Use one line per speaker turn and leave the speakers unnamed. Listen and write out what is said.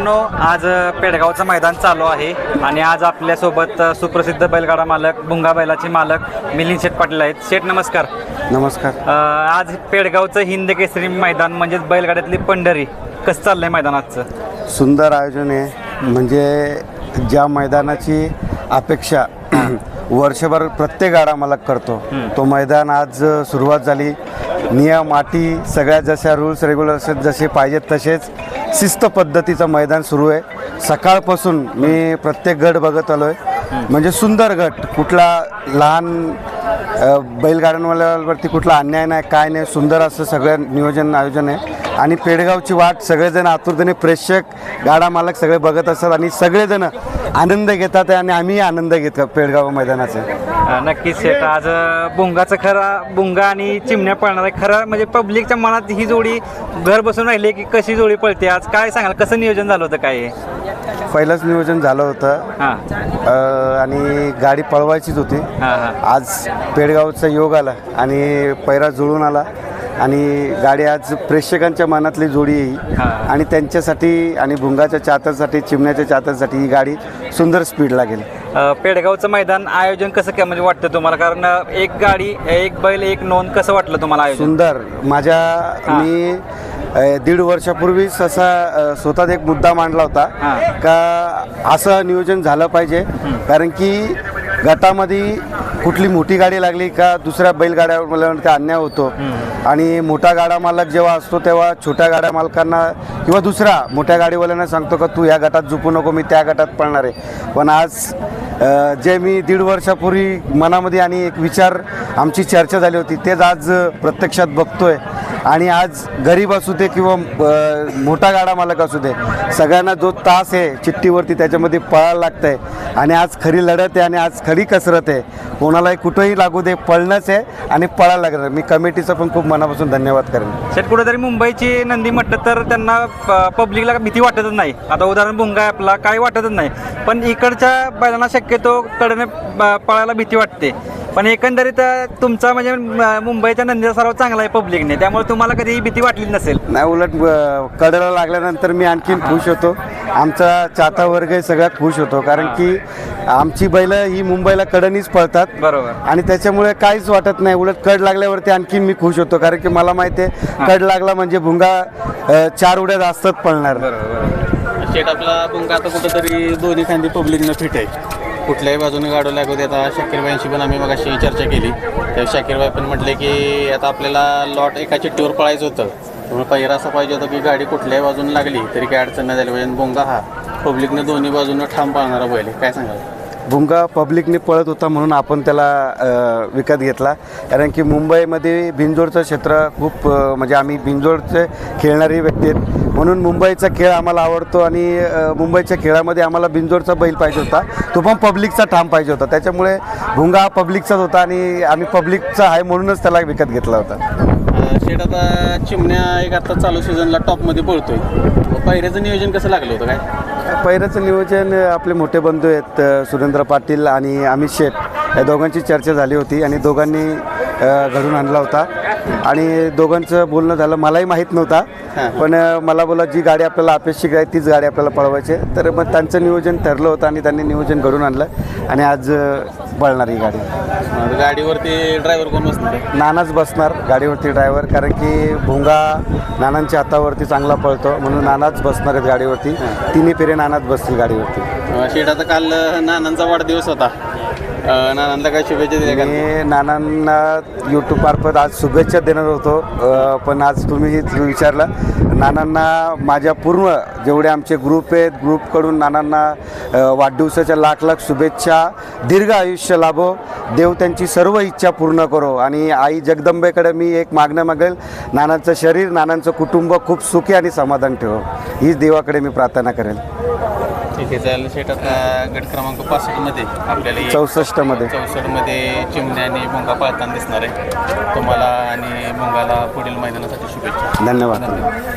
मित्रांनो आज पेडगावचं मैदान चालू आहे आणि आज आपल्यासोबत सुप्रसिद्ध बैलगाडा मालक भुंगा बैलाचे मालक मिलिंद शेठ पाटील आहेत. शेठ नमस्कार.
नमस्कार.
आज पेडगावचं हिंद केसरी मैदान म्हणजेच बैलगाड्यातली पंढरी कसं चाललंय मैदान आजचं?
सुंदर आयोजन आहे. म्हणजे ज्या मैदानाची अपेक्षा वर्षभर प्रत्येक गाडा मालक करतो तो मैदान आज सुरुवात झाली. नियम अटी सगळ्या जशा रूल्स रेग्युलेशन जसे पाहिजेत तसेच शिस्त पद्धतीचं मैदान सुरू आहे. सकाळपासून मी प्रत्येक गट बघत आलो आहे म्हणजे सुंदर गट कुठला लहान बैलगाड्यांवाल्यावरती कुठला अन्याय नाही काय नाही सुंदर असं सगळं नियोजन आयोजन आहे. आणि पेडगावची वाट सगळेजण आतुरतेने प्रेक्षक गाडा मालक सगळे बघत असतात आणि सगळेजण आनंद घेतात आणि आम्ही आनंद घेतो पेडगाव मैदानाचे.
नक्कीच शेठ. आज बुंगाचं खरा बुंगा आणि चिमण्या पळणार आहे. खरं म्हणजे पब्लिकच्या मनात ही जोडी घर बसून राहिली की कशी जोडी पळते? आज काय सांगाल? कसं नियोजन झालं होतं काय
पहिलंच नियोजन झालं होतं.
हां.
अ, आणि गाडी पळवायचीच होती.
हां हां.
आज पेडगावचा योग आला आणि पैरा जुळून आला. आणि गाडी आज प्रेक्षकांच्या मनातली जोडी
हा.
ही. आणि त्यांच्यासाठी आणि भुंगाच्या चाहत्यासाठी चिमण्याच्या चाहत्यासाठी ही गाडी सुंदर स्पीड लागेल
अ, पेडगावचं मैदान आयोजन कसं काय म्हणजे वाटतं तुम्हाला? कारण अ, एक गाडी एक बैल एक नोंद कसं वाटलं तुम्हाला आयोजन?
सुंदर. माझ्या मी दीड वर्षापूर्वीच असा अ, स्वतःच एक मुद्दा मांडला होता. का असं नियोजन झालं पाहिजे. कारण की गटामध्ये कुठली मोठी गाडी लागली का दुसऱ्या बैलगाड्यावर अन्याय होतो. आणि मोठा गाडा मालक जेव्हा असतो तेव्हा छोट्या गाड्या मालकांना किंवा दुसऱ्या मोठ्या गाडीवाल्यांना सांगतो का तू या गटात झोपू नको मी त्या गटात पळणार आहे. पण आज जे मी दीड वर्षापूर्वी मनामध्ये आणि एक विचार आमची चर्चा झाली होती तेच आज प्रत्यक्षात बघतोय. आणि आज गरीब असू दे किंवा मोठा गाडा मालक असू दे सगळ्यांना जो तास आहे चिठ्ठीवरती त्याच्यामध्ये पळायला लागतं आहे आणि आज खरी लढत आहे आणि आज खरी कसरत आहे. कोणालाही कुठंही लागू दे पळणंच आहे आणि पळायला लागणार मी कमिटीचं पण खूप मनापासून धन्यवाद करेन.
सर कुठेतरी मुंबईची नंदी म्हटलं तर त्यांना प- पब्लिकला भीती वाटतच नाही. आता उदाहरण भुंगा आहे आपला काही वाटतच नाही. पण इकडच्या बैलांना शक्यतो कडने पळायला भीती वाटते. पण एकंदरीत तुमचा म्हणजे म- मुंबईच्या नंदीचा सर्वात चांगला आहे पब्लिकने. त्यामुळे तुम्हाला कधी भीती वाटली नसेल.
नाही उलट अ, कडेला लागल्यानंतर मी आणखीन खुश होतो. आमचा चाहता वर्ग सगळ्यात खुश होतो. कारण की आमची बैल ही मुंबईला कडनीच पळतात.
बरोबर.
आणि त्याच्यामुळे काहीच वाटत नाही. उलट कड लागल्यावरती आणखीन मी खुश होतो. कारण की मला माहिती आहे कड लागला म्हणजे भुंगा अ, चार उड्या जास्तच पळणार.
शेट आपला बुंगा आता कुठंतरी दोन्ही खांदी पब्लिकनं फिट आहे. कुठल्याही बाजूने गाडू लागू दे आता शाकीरबाईंशी पण आम्ही मग चर्चा केली. तर शाकीरबाई पण म्हटले की आता आपल्याला लॉट एका टूर पळायचं होतं. त्यामुळे पहिला असं पाहिजे होतं की गाडी कुठल्याही बाजूने लागली तरी काही अडचण नाही झाली. पाहिजे बोंगा बुंगा हा पब्लिकनं दोन्ही बाजूनं ठाम पाळणारा बैल काय सांगाल?
भुंगा पब्लिकने पळत होता म्हणून आपण त्याला विकत घेतला. कारण की मुंबईमध्ये बिंजोडचं क्षेत्र खूप म्हणजे आम्ही बिंजोडचे खेळणारी व्यक्ती आहेत. म्हणून मुंबईचा खेळ आम्हाला आवडतो आणि मुंबईच्या खेळामध्ये आम्हाला बिंजोडचा बैल पाहिजे होता. तो पण पब्लिकचा ठाम पाहिजे होता. त्याच्यामुळे भुंगा हा पब्लिकचाच होता आणि आम्ही पब्लिकचा आहे म्हणूनच त्याला विकत घेतला होता.
शेट आता चिमण्या एक आता चालू सीझनला टॉपमध्ये पळतोय. पहिऱ्याचं नियोजन कसं लागलं होतं काय?
पहिल्याचं नियोजन आपले मोठे बंधू आहेत सुरेंद्र पाटील आणि अमित शेठ. या दोघांची चर्चा झाली होती आणि दोघांनी घडून आणला होता. आणि दोघांचं बोलणं झालं मलाही माहीत नव्हता. पण मला बोला जी गाडी आपल्याला अपेक्षित आहे तीच गाडी आपल्याला पळवायची. तर मग त्यांचं नियोजन ठरलं होतं आणि त्यांनी नियोजन घडून आणलं आणि आज पळणार ही गाडी.
गाडीवरती ड्रायव्हर कोण बसणार?
नानाच बसणार गाडीवरती ड्रायव्हर कारण की भोंगा नानांच्या हातावरती चांगला पळतो. म्हणून नानाच बसणार आहेत गाडीवरती. तिन्ही फेरे नानाच बसतील गाडीवरती.
अं, शेट आता काल नानांचा वाढदिवस होता. अं, नानांना काय शुभेच्छा दिल्या का?
मी नानांना यूट्यूब मार्फत आज शुभेच्छा देणार होतो. अ, पण आज तुम्ही विचारलं. नानांना माझ्या पूर्ण जेवढे आमचे ग्रुप आहेत ग्रुपकडून नानांना अ, वाढदिवसाच्या लाख लाख शुभेच्छा. दीर्घ आयुष्य लाभो. देव त्यांची सर्व इच्छा पूर्ण करो. आणि आई जगदंबेकडे मी एक मागणं मागेल. नानांचं शरीर नानांचं कुटुंब खूप सुखी आणि समाधान ठेवो. हीच देवाकडे मी प्रार्थना करेल.
ठीक आहे चालेल शेट आता गट क्रमांक पासष्टमध्ये आपल्याला
चौसष्टमध्ये
चौसष्टमध्ये चिमण्या आणि मुंगा पाळताना दिसणार आहे. तुम्हाला आणि मुंगाला पुढील मैदानासाठी शुभेच्छा.
धन्यवाद.